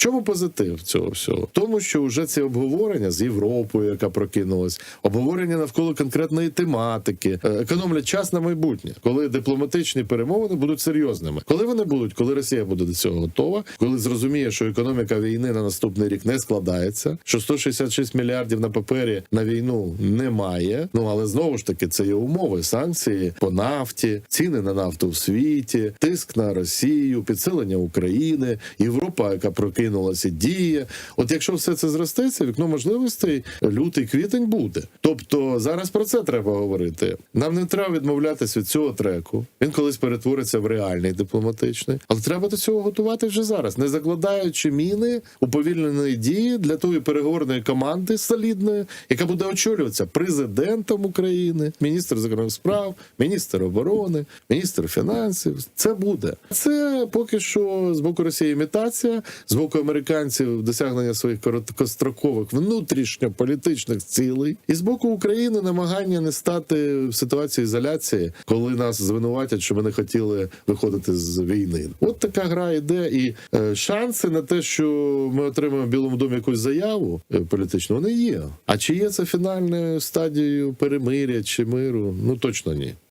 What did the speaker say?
Чому позитив цього всього? Тому, що вже ці обговорення з Європою, яка прокинулась, обговорення навколо конкретної тематики, е, економлять час на майбутнє, коли дипломатичні перемовини будуть серйозними. Коли вони будуть, коли Росія буде до цього готова, коли зрозуміє, що економіка війни на наступний рік не складається, що 166 мільярдів на папері на війну немає. Ну але знову ж таки це є умови санкції по нафті, ціни на нафту в світі, тиск на Росію, підсилення України, Європа, яка прокинулася, діє. От якщо все це зростеться, вікно можливостей лютий квітень буде. Тобто зараз про це треба говорити. Нам не треба відмовлятися від цього треку. Він колись перетвориться в реальний дипломатичний, але треба до цього готувати вже зараз, не закладаючи міни уповільненої дії для тої переговорної команди солідної, яка буде очолюватися президентом України, міністр закордонних справ, міністр оборони, міністр фінансів. Це буде. Це поки що з боку Росії імітація, з боку американців досягнення своїх короткострокових внутрішньополітичних цілей, і з боку України намагання не стати в ситуації ізоляції, коли нас звинуватять, що ми не хотіли виходити з війни. От така гра йде, і е, шанси на те, що ми отримаємо в Білому домі якусь заяву е, політичну, вони є. А чи є це фінальною стадією перемиря чи миру? Ну точно ні.